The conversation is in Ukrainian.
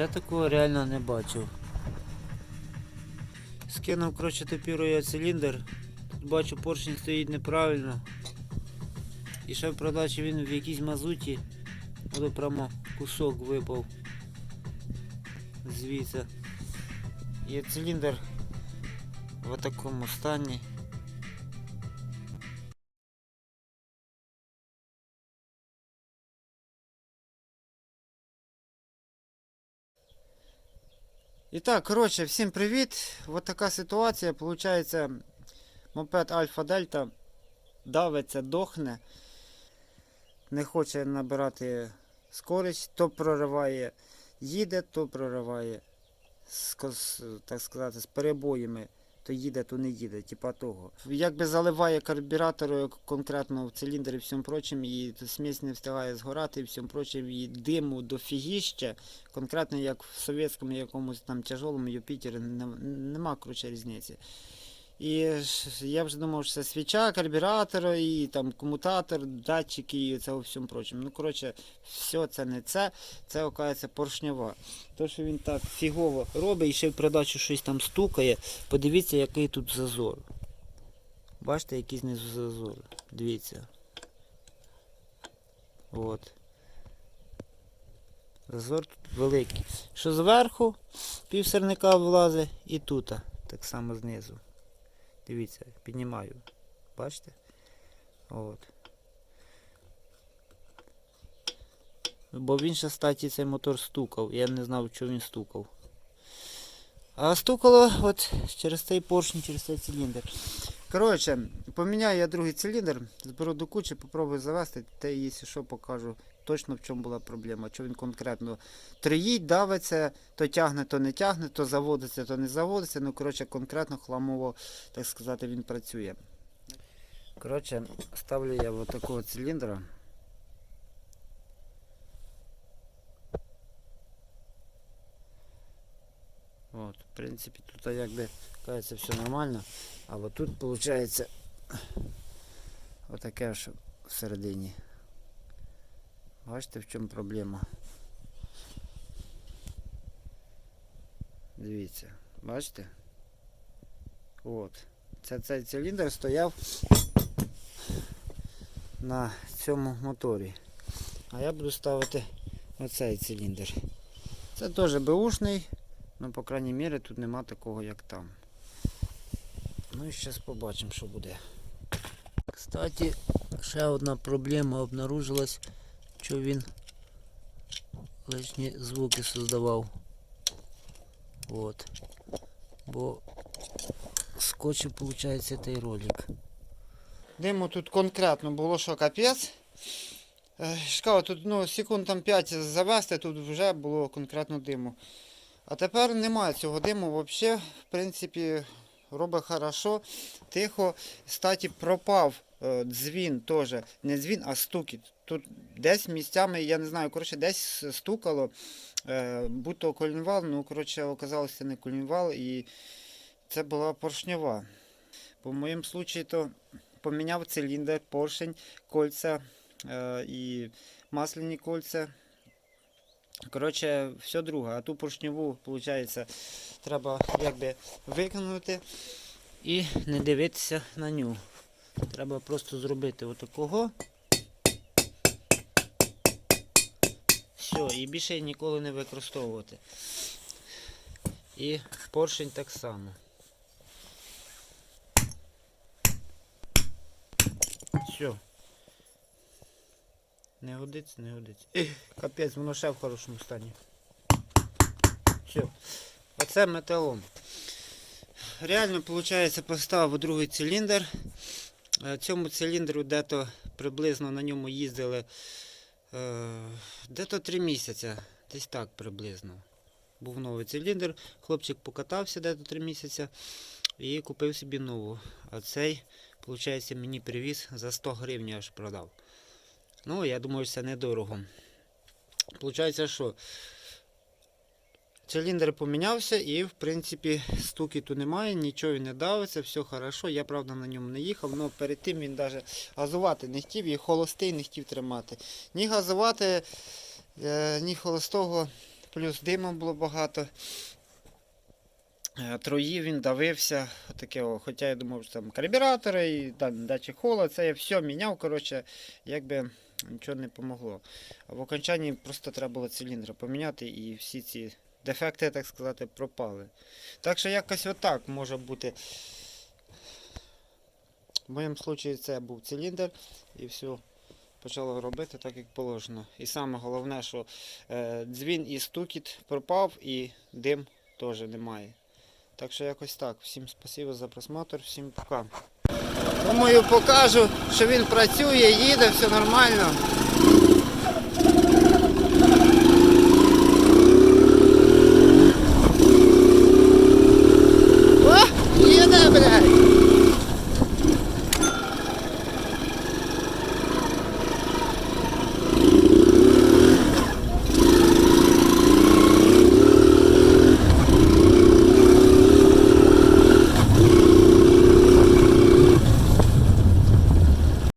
Ще такого реально не бачив. Скинув, коротше, топірую я циліндр. Тут бачу, поршень стоїть неправильно. І ще в продачі він в якійсь мазуті. Ото прямо кусок випав. Звідси. І циліндр в такому стані. І так, коротше, всім привіт. Ось така ситуація. Получається, мопед Альфа Дельта давиться, дохне, не хоче набирати скорість, то прориває, їде, то прориває, так сказати, з перебоями. То їде, то не їде, типа того. Якби заливає карбюратор конкретно в циліндр і всьому прочим, і смісь не встигає згорати і всьому прочим, і диму дофігіще. Конкретно як в совєтському якомусь там тяжолому Юпітері нем- нема коротше різниці. І я вже думав, що це свіча, карбюратор, і там комутатор, датчики і це у всьому прочому. Ну, коротше, все це не це, це оказується поршнева. То, що він так фігово робить і ще в придачу щось там стукає, подивіться, який тут зазор. Бачите, який знизу зазор. Дивіться. От. Зазор тут великий. Що зверху пів сирника влазить і тут, так само знизу. Дивіться, піднімаю. Бачите? От. Бо він ще статі цей мотор стукав. Я не знав, що він стукав. А стукало от через цей поршень, через цей циліндр. Коротше, поміняю я другий циліндр, зберу до кучі, попробую завести, та якщо що покажу точно в чому була проблема. Що він конкретно троїть, давиться, то тягне, то не тягне, то заводиться, то не заводиться. Ну, коротше, конкретно хламово, так сказати, він працює. Коротше, ставлю я вот такого циліндра. От, в принципі, тут якби кажеться все нормально, а от тут виходить отаке ж всередині. Бачите, в чому проблема? Дивіться, бачите? От. Це цей циліндр стояв на цьому моторі. А я буду ставити оцей циліндр. Це теж беушний, але по крайній мірі тут нема такого, як там. Ну і зараз побачимо, що буде. Кстати, ще одна проблема обнаружилась, що він лишні звуки создавав. От. Бо скотчив, виходить, цей ролик. Диму тут конкретно було що капець. Е, тут ну, секунд там 5 завести, тут вже було конкретно диму. А тепер немає цього диму взагалі. В принципі, робить хорошо, тихо. Статі пропав дзвін теж. Не дзвін, а стукіт. Тут десь місцями, я не знаю, коротше, десь стукало, е, будь-то колінвал, ну, коротше, оказалося не колінвал, і це була поршнева. По моєму случаю, то поміняв циліндр, поршень, кольця е, і масляні кольця. Коротше, все друге. А ту поршневу, виходить, треба якби викинути і не дивитися на нього. Треба просто зробити отакого. Все, і більше ніколи не використовувати. І поршень так само. Все. Не годиться, не годиться. Капець, воно ще в хорошому стані. Все. Оце металом. Реально, виходить, поставив другий циліндр. Е, Цьому циліндру дето приблизно на ньому їздили е, дето 3 місяці. Десь так приблизно. Був новий циліндр. Хлопчик покатався дето 3 місяці і купив собі нову. А цей, виходить, мені привіз за 100 гривень аж продав. Ну, я думаю, це недорого. Получається, що циліндр помінявся і, в принципі, стукіту немає, нічого не давиться, все хорошо. Я, правда, на ньому не їхав, але перед тим він навіть газувати не хотів і холостий не хотів тримати. Ні газувати, е, ні холостого плюс диму було багато. Е, Троїв він давився. Таке, хоча я думав, що там карбюратори і там, датчик хола, це я все міняв, коротше, якби нічого не помогло. В окончанні просто треба було циліндр поміняти і всі ці дефекти, так сказати, пропали. Так що якось отак може бути. В моєму випадку це був циліндр і все почало робити так, як положено. І саме головне, що е, дзвін і стукіт пропав, і дим теж немає. Так що якось так. Всім спасибо за просмотр, всім пока. Думаю, покажу, що він працює, їде, все нормально.